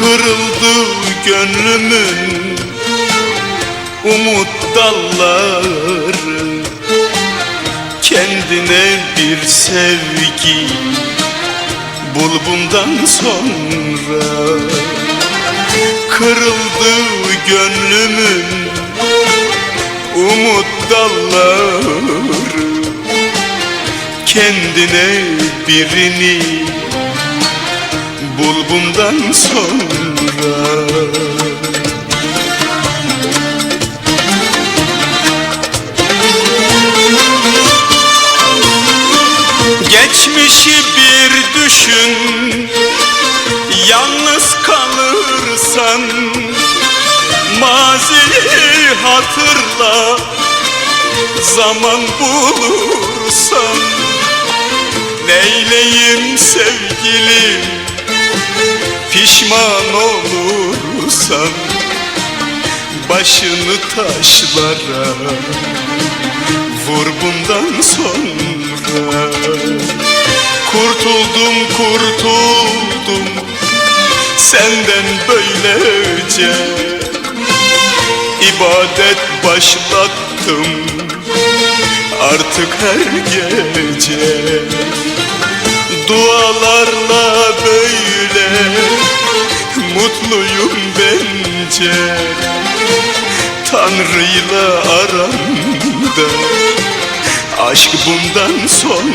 Kırıldı gönlümün umut dalları. Kendine bir sevgi bul bundan sonra. Kırıldı gönlümün umut dalları. Kendine birini bul bundan sonra. Geçmişi bir düşün Yalnız kalırsan. Maziyi hatırla Zaman bulursan. Neyleyim sevgilim Pişman olursan Başını taşlara Vur bundan sonra. Kurtuldum kurtuldum Senden böylece. İbadet başlattım Artık her gece. Dualarla böyle Mutluyum bence. Tanrı'yla aramda Aşk bundan sonra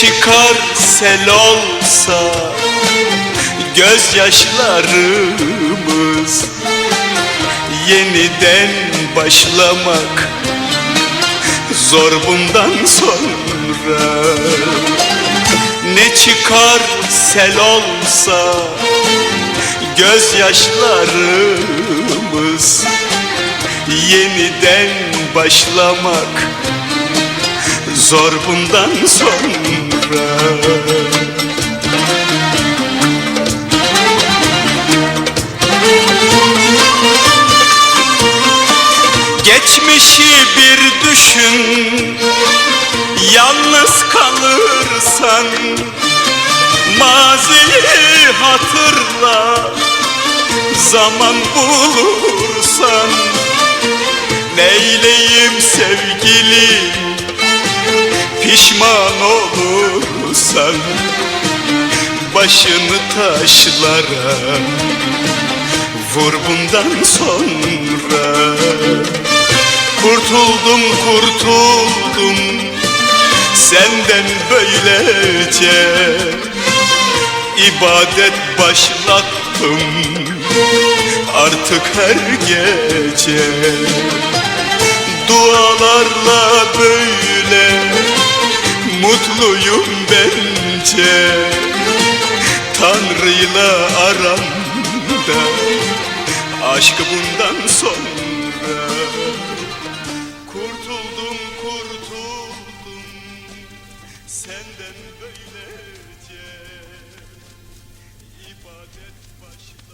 çıkar sel olsa gözyaşlarımız Yeniden başlamak zor bundan sonra. Ne çıkar sel olsa gözyaşlarımız Yeniden başlamak zor bundan sonra Geçmişi bir düşün Yalnız kalırsan Maziyi hatırla Zaman bulursan Neyleyim sevgilim Pişman olursan Başını taşlara Vur bundan sonra. Kurtuldum kurtuldum Senden böylece. İbadet başlattım Artık her gece. Dualarla böyle mutluyum bence. Tanrı'yla aramda Aşk bundan sonra. Kurtuldum kurtuldum Senden böylece. İbadet başı